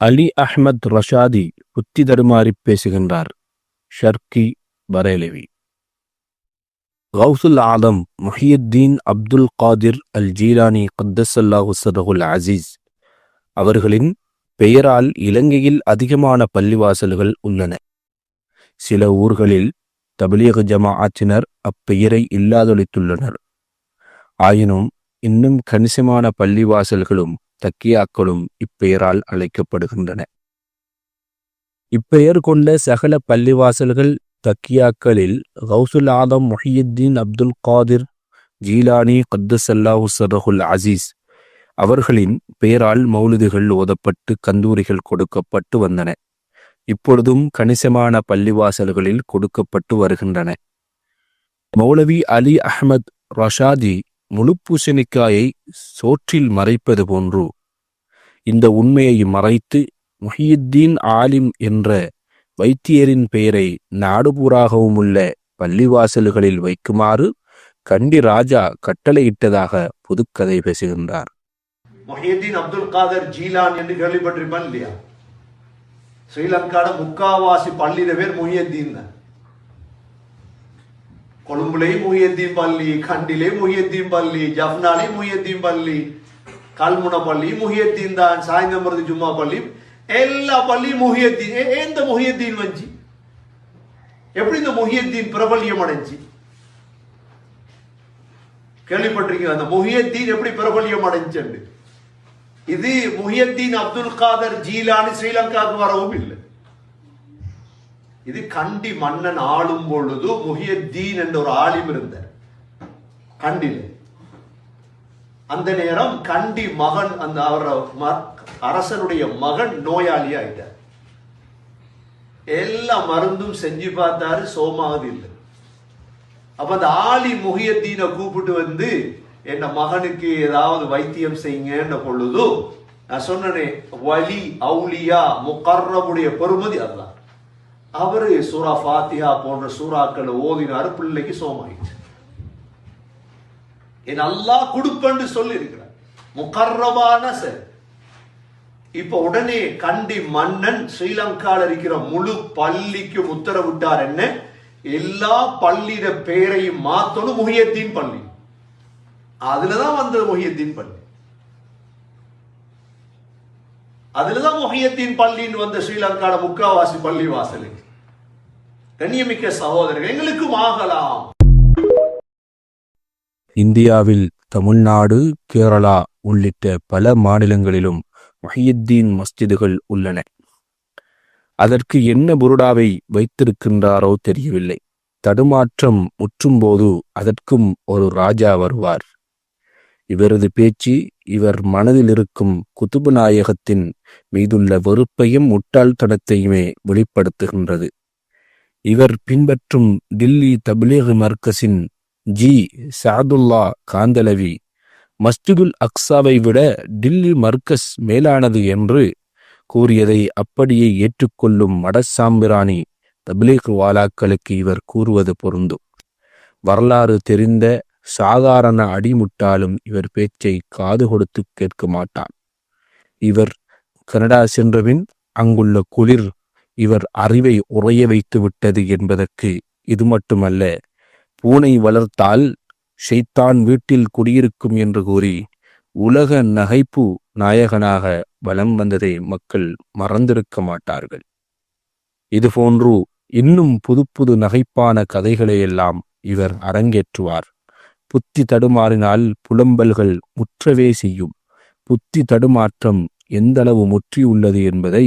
அலி அஹ்மத் ரஷாதி புத்தி தடுமாறி பேசுகின்றார். ஷர்கி பரேலவி கௌசுல் ஆலம் முஹியுத்தீன் அப்துல் காதிர் அல் ஜீலானி கத்தசல்லாஹு சரகுல் அசீஸ் அவர்களின் பெயரால் இலங்கையில் அதிகமான பள்ளிவாசல்கள் உள்ளன. சில ஊர்களில் தபிலீக ஜமாஅத்தினர் அப்பெயரை இல்லாதொழித்துள்ளனர். ஆயினும் இன்னும் கணிசமான பள்ளிவாசல்களும் தக்கியாக்களும் இப்பெயரால் அழைக்கப்படுகின்றன. இப்பெயர் கொண்ட சகல பள்ளிவாசல்கள் தக்கியாக்களில் கௌசுல் ஆதம் முஹியுத்தீன் அப்துல் காதிர் ஜீலானி கத்தசல்லாஹு சரஹுல் அசீஸ் அவர்களின் பெயரால் மௌலிதுகள் ஓதப்பட்டு கந்தூரிகள் கொடுக்கப்பட்டு வந்தன. இப்பொழுதும் கணிசமான பள்ளிவாசல்களில் கொடுக்கப்பட்டு வருகின்றன. மௌலவி அலி அஹ்மத் ரஷாதி முழு பூசணிக்காயை சோற்றில் மறைப்பது போன்று? இந்த உண்மையை மறைத்து முஹியுத்தீன் ஆலிம் என்ற வைத்தியரின் பெயரை நாடுபூராகவும் உள்ள பள்ளிவாசல்களில் வைக்குமாறு கண்டி ராஜா கட்டளையிட்டதாக புதுக்கதை பேசுகின்றார். மொஹியத்தீன் அப்துல் காதர் ஜீலான் என்று கேள்விப்பட்டிருப்பான் இல்லையா? ஸ்ரீலங்காட முக்காவாசி பள்ளியில பேர் முஹியத்தீன் தான். கொழும்புலேயும் முஹியத்தீன் பள்ளி கண்டிலேயும் முஹியத்தீன் பள்ளி ஜஃப்னாலேயும் முஹியத்தீன் பள்ளி கல்முனை பள்ளி முஹியத்தீன் தான் சாய்ந்தமருது ஜும்மா பள்ளி. எல்லா பள்ளியும் முஹியத்தீன். எந்த முஹியத்தீன் வந்துச்சு எப்படி இந்த முஹியத்தீன் பிரபல்யம் அடைஞ்சு? கேள்விப்பட்டிருக்கீங்க அந்த முஹியத்தீன் எப்படி பிரபல்யம் அடைஞ்சு இது முஹியத்தீன் அப்துல் காதர் ஜீலானி ஸ்ரீலங்காவுக்கு வரவும் இல்லை. இது கண்டி மன்னன் ஆளும் பொழுது முஹியத்தீன் என்ற ஒரு ஆலிம் இருந்தார். கண்டில. அந்த நேரம் கண்டி மகன் அந்த அவரோட அரசனுடைய மகன் நோயாளி ஆயிட்டார். எல்லா மருந்தும் செஞ்சு பார்த்தாரு சோமாவது இல்லை. அப்ப அந்த ஆலி முகியத்தீனை கூப்பிட்டு வந்து என் மகனுக்கு ஏதாவது வைத்தியம் செய்யுங்கன்ற பொழுதும் நான் சொன்னேனே வலி அவுலியா முகர்ரமுடைய பெருமதி அதுதான் அவரு சூரா ஃபாத்தியா போன்ற சூறாக்களை ஓதினாரு பிள்ளைக்கு சோமாயிடுச்சு. என் அல்லா கொடுப்பன்னு சொல்லி இருக்கிறார் முகர்ரமான சார். இப்ப உடனே கண்டி மன்னன் ஸ்ரீலங்கால இருக்கிற முழு பள்ளிக்கு உத்தரவிட்டார் என்ன? எல்லா பள்ளியிட பெயரையும் மாத்தணும் முஹியத்தீன் பள்ளி. அதுலதான் வந்தது முஹியத்தீன் பள்ளி. அதுலதான் முஹியத்தீன் பள்ளின்னு வந்த ஸ்ரீலங்கால முக்காவாசி பள்ளி வாசலுக்கு கண்ணியமிக்க சகோதரர்கள் எங்களுக்கும் ஆகலாம். இந்தியாவில் தமிழ்நாடு கேரளா உள்ளிட்ட பல மாநிலங்களிலும் மஹியுத்தீன் மஸ்ஜிதுகள் உள்ளன. அதற்கு என்ன புருடாவை வைத்திருக்கின்றாரோ தெரியவில்லை. தடுமாற்றம் முற்றும்போது அதற்கும் ஒரு ராஜா வருவார். இவரது பேச்சு இவர் மனதில் இருக்கும் குதுபு நாயகத்தின் மீதுள்ள வெறுப்பையும் முட்டாள்தனத்தையுமே வெளிப்படுத்துகின்றது. இவர் பின்பற்றும் டில்லி தபிலீக் மர்க்கஸின் ஜி. சாதுல்லா காந்தலவி. மஸ்ஜிதுல் அக்ஸாவை விட டில்லி மர்கஸ் மேலானது என்று கூறியதை அப்படியே ஏற்றுக்கொள்ளும் மடசாம்பிராணி தபிலீக் வாலாக்களுக்கு இவர் கூறுவது பொருந்தும். வரலாறு தெரிந்த சாதாரண அடிமுட்டாலும் இவர் பேச்சை காது கொடுத்து கேட்க மாட்டான். இவர் கனடா சென்றபின் அங்குள்ள குளிர் இவர் அறிவை உறைய வைத்து விட்டது என்பதற்கு இது மட்டுமல்ல பூனை வளர்த்தால் ஷைத்தான் வீட்டில் குடியிருக்கும் என்று கூறி உலக நகைப்பு நாயகனாக வலம் வந்ததை மக்கள் மறந்திருக்க மாட்டார்கள். இதுபோன்று இன்னும் புது புது நகைப்பான கதைகளையெல்லாம் இவர் அரங்கேற்றுவார். புத்தி தடுமாறினால் புலம்பல்கள் முற்றவே செய்யும். புத்தி தடுமாற்றம் எந்தளவு முற்றியுள்ளது என்பதை